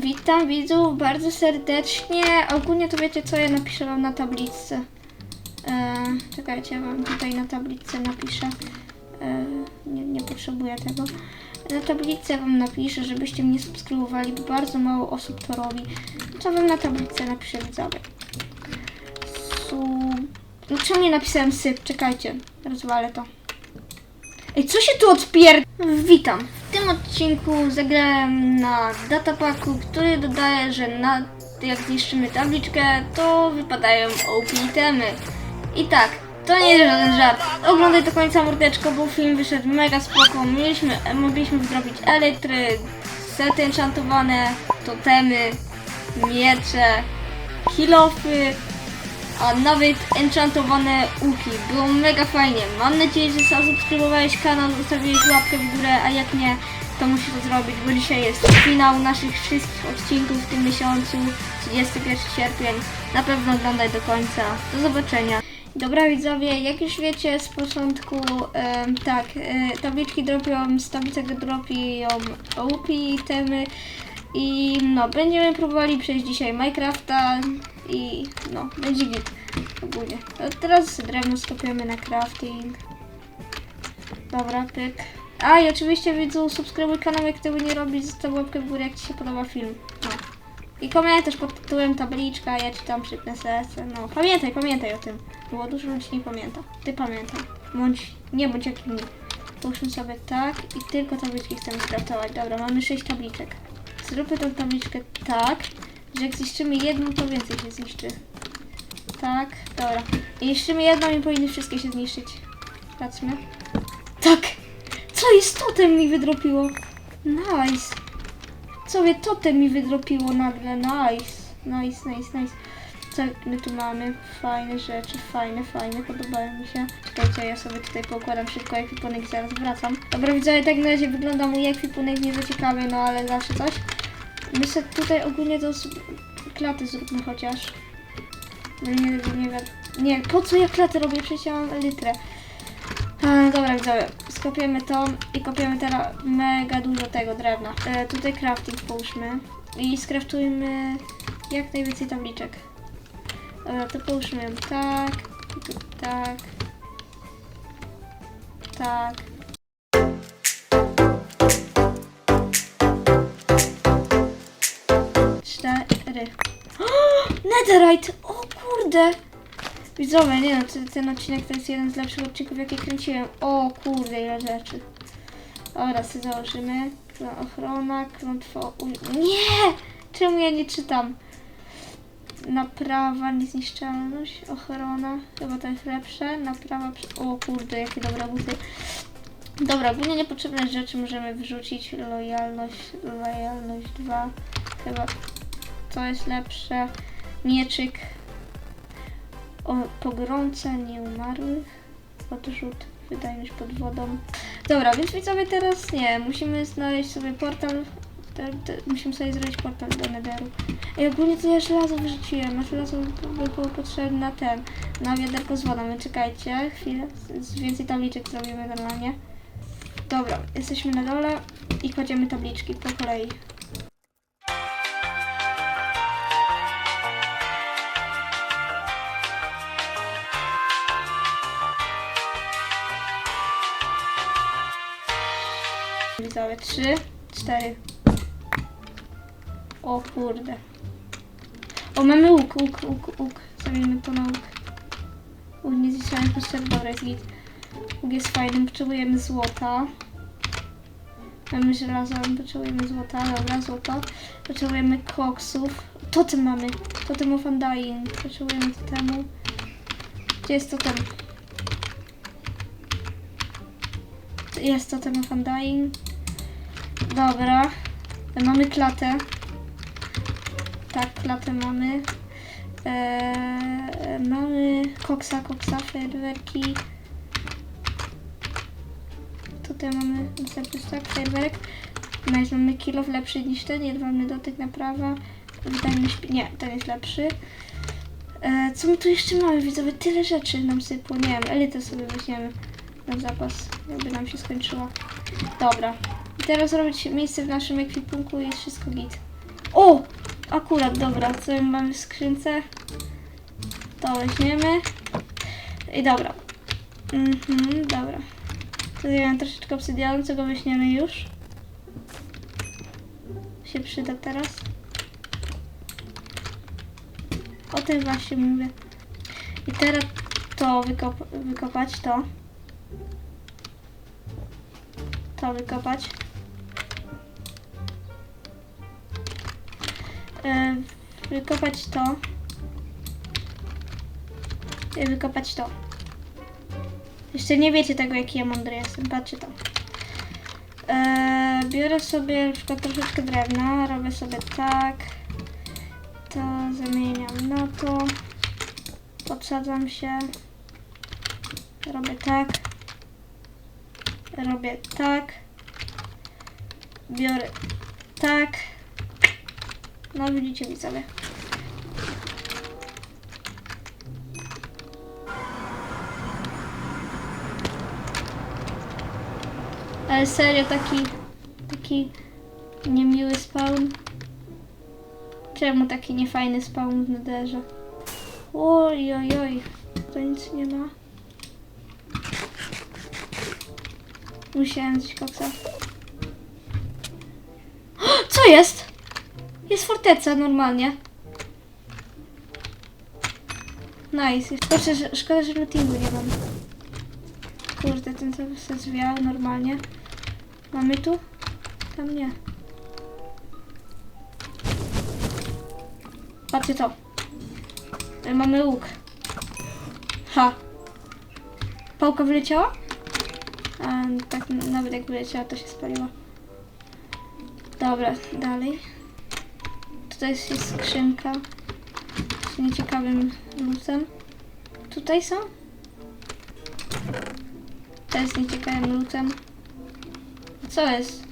Witam widzów bardzo serdecznie. Ogólnie to wiecie co ja napiszę wam na tablicy. E, czekajcie, ja wam tutaj na tablicy napiszę. E, nie, nie potrzebuję tego. Na tablicy wam napiszę, żebyście mnie subskrybowali, bo bardzo mało osób to robi. Co wam na tablicy napiszę widzowie? Su... No czemu nie napisałem syp? Czekajcie, rozwalę to. Ej, co się tu odpier... Witam. Tym odcinku zagrałem na datapaku, który dodaje, że na, jak zniszczymy tabliczkę, to wypadają OP itemy. I tak, to nie jest żaden żart. Oglądaj do końca mordeczko, bo film wyszedł mega spoko. Mieliśmy, mogliśmy zrobić elektry, sety enchantowane, totemy, miecze, kilofy, a nawet enchantowane uki. Było mega fajnie. Mam nadzieję, że zasubskrybowałeś kanał, zostawiłeś łapkę w górę, a jak nie, to musisz to zrobić, bo dzisiaj jest finał naszych wszystkich odcinków w tym miesiącu, 31 sierpień. Na pewno oglądaj do końca. Do zobaczenia. Dobra widzowie, jak już wiecie z początku, tak, e, tabliczki dropią, z tabliczek dropią OP, temy i no, będziemy próbowali przejść dzisiaj Minecrafta i no, będzie git ogólnie. Teraz drewno skopiemy na crafting. Dobra, pyk. A i oczywiście widzu, subskrybuj kanał, jak tego nie robisz, zostaw łapkę w górę, jak Ci się podoba film. No. I komentarz pod tytułem tabliczka, ja Ci tam przypnę serce. No, pamiętaj, pamiętaj o tym, bo dużo ludzi nie pamięta. Ty pamiętaj. Bądź, nie bądź jak inni. Połóżmy sobie tak i tylko tabliczki chcemy skraftować. Dobra, mamy 6 tabliczek. Zróbmy tą tabliczkę tak, że jak zniszczymy jedną, to więcej się zniszczy. Tak, dobra. I niszczymy jedną i powinny wszystkie się zniszczyć. Patrzmy. Tak! Co jest? Totem mi wydropiło. Nice. Co wie, totem mi wydropiło nagle. Nice. Nice, nice, nice. Co my tu mamy? Fajne rzeczy, fajne, fajne, podobają mi się. Czekajcie, ja sobie tutaj pokładam szybko ekwipunek i zaraz wracam. Dobra, widzowie, tak na razie wygląda mój ekwipunek, nie za ciekawy, no ale zawsze coś. My sobie tutaj ogólnie to klaty zróbmy chociaż. No nie, nie, nie, wi- nie, po co ja klatę robię? Przecież ja mam litrę. A, dobra, widzowie, skopiemy to i kopiemy teraz mega dużo tego drewna. E, tutaj crafting połóżmy i skraftujmy jak najwięcej tabliczek. Dobra, to połóżmy tak, tu tak, tak. Cztery. Netherite! O kurde! Widzowie, nie no, ten, ten odcinek to jest jeden z lepszych odcinków, jakie kręciłem. O kurde, ile rzeczy. Dobra, sobie założymy. Ochrona, klątwo... Nie! Czemu ja nie czytam? Naprawa, niezniszczalność, ochrona. Chyba to jest lepsze. Naprawa... O kurde, jakie dobre buty. Dobra, ogólnie niepotrzebne rzeczy możemy wrzucić. Lojalność, lojalność 2. Chyba to jest lepsze. Mieczyk. O, pogromca nieumarłych. Odrzut. Wydajność pod wodą. Dobra, więc widzowie teraz nie. Musimy znaleźć sobie portal. Te, te, musimy sobie zrobić portal do Netheru. I ogólnie to ja żelazo wyrzuciłem. A żelazo by było potrzebne na ten. Na wiaderko z wodą. Czekajcie. Chwilę. Więcej tabliczek zrobimy normalnie. Dobra, jesteśmy na dole i kładziemy tabliczki po kolei. Widzowie, trzy, cztery. O kurde. O, mamy łuk, łuk, łuk, łuk. Zrobimy to na łuk. Łuk nie zniszczony potrzeb, dobra, jest git. Łuk jest fajny, potrzebujemy złota. Mamy żelazo, potrzebujemy złota, dobra, złoto. Potrzebujemy koksów. Totem mamy, totem of undying. Potrzebujemy totemu. Gdzie jest totem? Jest totem of undying. Dobra. Mamy klatę. Tak, klatę mamy. Eee, mamy koksa, koksa, fajerwerki. Tutaj mamy stack, fajerwerek. Nice, mamy kilof lepszy niż ten, jedwabny dotyk, naprawa. Wydajność, nie, ten jest lepszy. E, co my tu jeszcze mamy, widzowie? Tyle rzeczy nam sypło. Nie wiem, elitę sobie weźmiemy na zapas, jakby nam się skończyła. Dobra. Teraz zrobić miejsce w naszym ekwipunku i jest wszystko git. O! Akurat, dobra, co my mamy w skrzynce? To weźmiemy. I dobra. Mhm, dobra. Tutaj troszeczkę obsydianu, co go weźmiemy już. Się przyda teraz. O tym właśnie mówię. I teraz to wykop wykopać, to. To wykopać. Wykopać to. I wykopać to. Jeszcze nie wiecie tego, jaki ja mądry jestem. Patrzcie to. E, biorę sobie na przykład troszeczkę drewna, robię sobie tak. To zamieniam na to. Podsadzam się. Robię tak. Robię tak. Biorę tak. No widzicie widzowie. Ale serio taki taki niemiły spawn. Czemu taki niefajny spawn w nederze? Oj, oj, oj. To nic nie ma. Musiałem zjeść koksa. Co jest? Jest forteca normalnie. Nice. Proszę, że- szkoda, że lootingu nie mam. Kurde, ten cały się zwiał normalnie. Mamy tu? Tam nie. Patrzcie to. E, Mamy łuk. Ha. Pałka wyleciała? A, tak nawet jak wyleciała, to się spaliła. Dobra, dalej. Tutaj jest skrzynka z nieciekawym lutem. Tutaj są? To jest nieciekawym lutem. Co jest?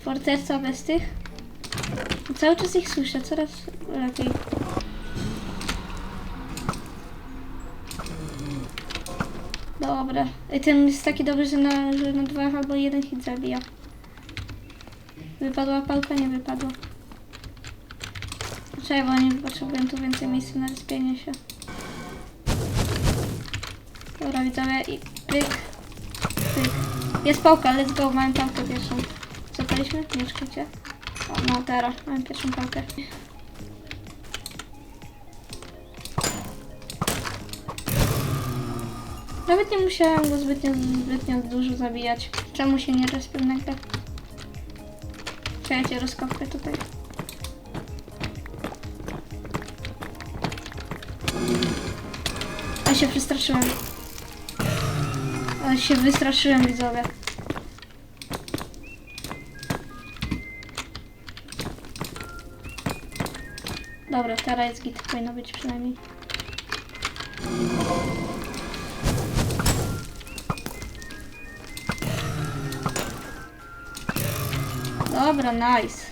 Forteca bez tych? Cały czas ich słyszę, coraz lepiej. Dobra. I ten jest taki dobry, że na, że na dwa albo jeden hit zabija. Wypadła pałka? Nie wypadła. Nie potrzebuję tu więcej miejsca na rozpienie się. Dobra, widzowie i pyk, pyk. Jest pałka, let's go, mamy pałkę pierwszą. Zapaliśmy? Nie czekajcie. O, no teraz, mamy pierwszą pałkę. Nawet nie musiałem go zbytnio, zbytnio dużo zabijać. Czemu się nie respią nagle? Czekajcie, rozkopkę tutaj. A się przestraszyłem. Ale się wystraszyłem, widzowie. Dobra, teraz jest git, powinno być przynajmniej. Dobra, nice.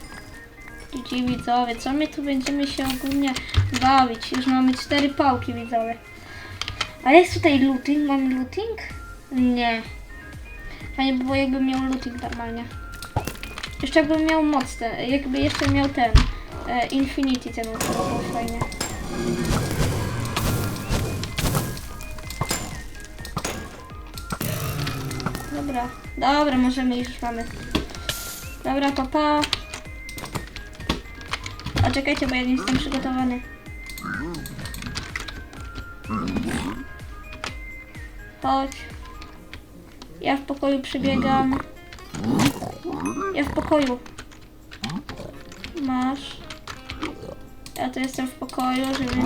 GG widzowie, co my tu będziemy się ogólnie bawić? Już mamy cztery pałki widzowie. Ale jest tutaj looting, mamy looting? Nie. Fajnie by było jakbym miał looting normalnie. Jeszcze jakbym miał moc ten, jakby jeszcze miał ten e, Infinity ten to by było fajnie. Dobra, dobra, możemy już mamy. Dobra, papa. A czekajcie, bo ja nie jestem przygotowany. Chodź. Ja w pokoju przybiegam. Ja w pokoju. Masz. Ja tu jestem w pokoju, żeby...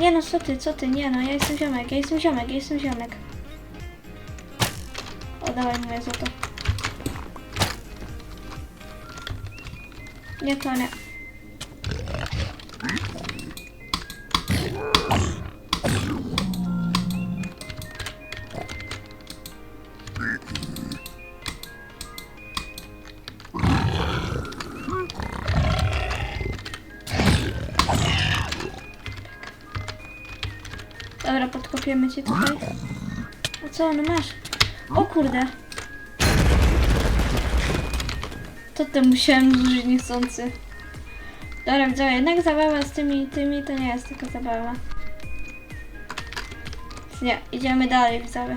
Nie no, co ty, co ty, nie no, ja jestem ziomek, ja jestem ziomek, ja jestem ziomek. Dawaj moje złoto. Nie, to nie. Dobra, podkopiemy cię tutaj. A co, no masz? O kurde. To tym musiałem zużyć niechcący. Dobra, widzowie, jednak zabawa z tymi, tymi to nie jest taka zabawa. Nie, idziemy dalej, widzowie.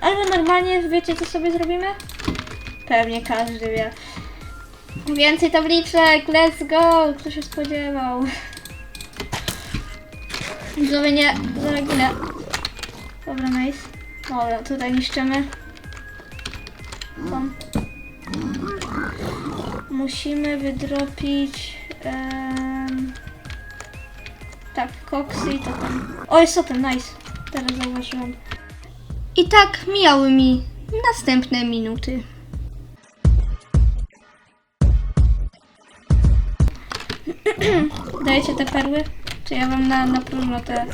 Albo normalnie, wiecie co sobie zrobimy? Pewnie każdy wie. Więcej tabliczek, let's go! Kto się spodziewał? Widzowie, nie, zareaguję. Dobra, nice. Dobra, tutaj niszczymy. Tam. Musimy wydropić... tak, koksy i to tam. O, jest to tam, nice. Teraz zauważyłam. I tak mijały mi następne minuty. Dajecie te perły? Czy ja wam na, na próżno te,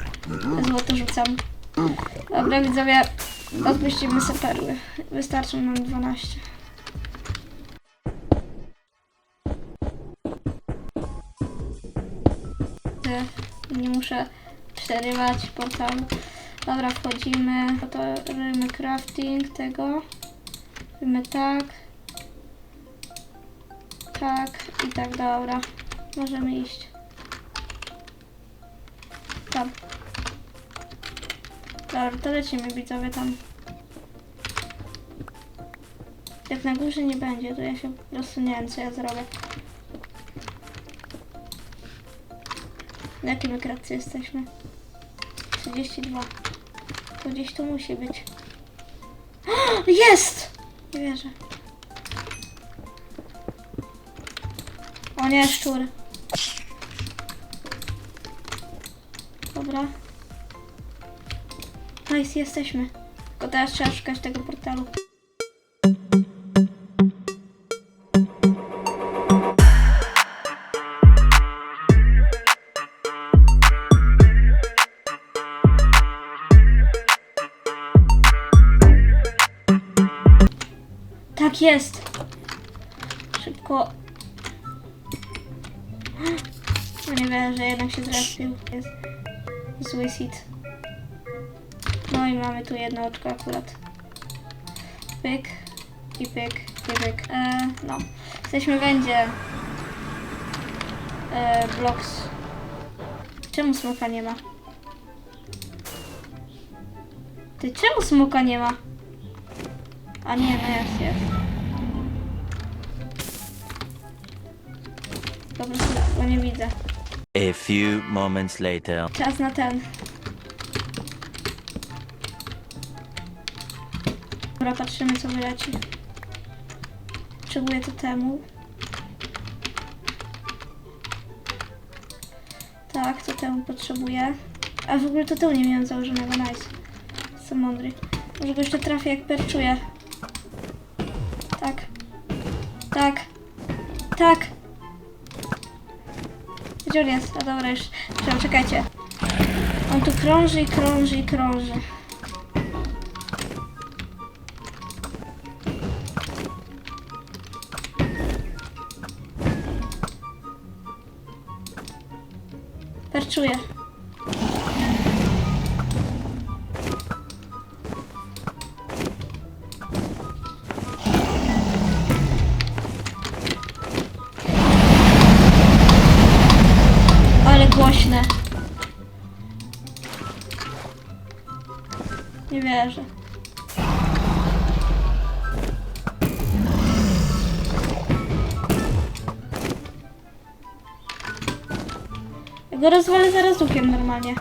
te złoto rzucam? Dobra, widzowie, odpuścimy sobie perły. Wystarczą nam 12. Te- Nie muszę przerywać portalu. Dobra, wchodzimy. To robimy crafting tego. Robimy tak. Tak i tak, dobra. Możemy iść. Tam. Dobra, to lecimy widzowie tam. Jak na górze nie będzie, to ja się po prostu nie wiem co ja zrobię. Na jakim kratce jesteśmy? 32. To gdzieś tu musi być. Jest! Nie wierzę. O nie, szczur. Dobra. Nice, jesteśmy. Tylko teraz trzeba szukać tego portalu. Tak jest. Szybko. No nie wiem, że jednak się zrespił. Jest zły sit. No i mamy tu jedno oczko akurat. Pyk i pyk i pyk. E, no. Jesteśmy będzie. E, blocks. Czemu smoka nie ma? Ty, czemu smoka nie ma? A nie, no jest, jest. Po prostu go nie widzę. A few moments later. Czas na ten. Dobra, patrzymy co wyleci. Potrzebuję to temu. Tak, to temu potrzebuję. A w ogóle to temu nie miałem założonego, nice. Jestem mądry. Może go jeszcze trafię jak perczuję. Tak. Tak. Tak. Gdzie on jest? A dobra, już. Czekaj, czekajcie. On tu krąży i krąży i krąży. Perczuję. Go rozwalę zaraz łukiem normalnie.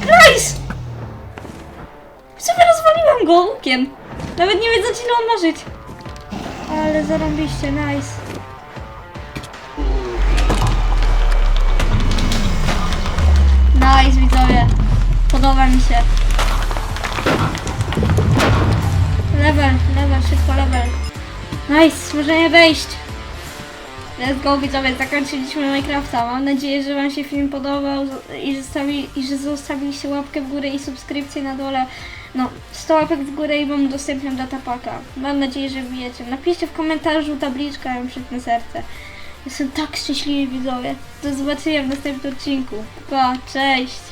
Nice! Sobie rozwaliłam go łukiem. Nawet nie wiedząc ile on ma żyć. Ale zarąbiście, nice. Nice, widzowie. Podoba mi się. Level, level, szybko level. Nice, możemy wejść. Let's go widzowie, zakończyliśmy Minecrafta. Mam nadzieję, że Wam się film podobał i zostawi, i że zostawiliście łapkę w górę i subskrypcję na dole. No, 100 łapek w górę i wam udostępniam datapaka. Mam nadzieję, że wiecie. Napiszcie w komentarzu tabliczka, ja przytnę serce. Jestem tak szczęśliwy widzowie. Do zobaczenia w następnym odcinku. Pa, cześć!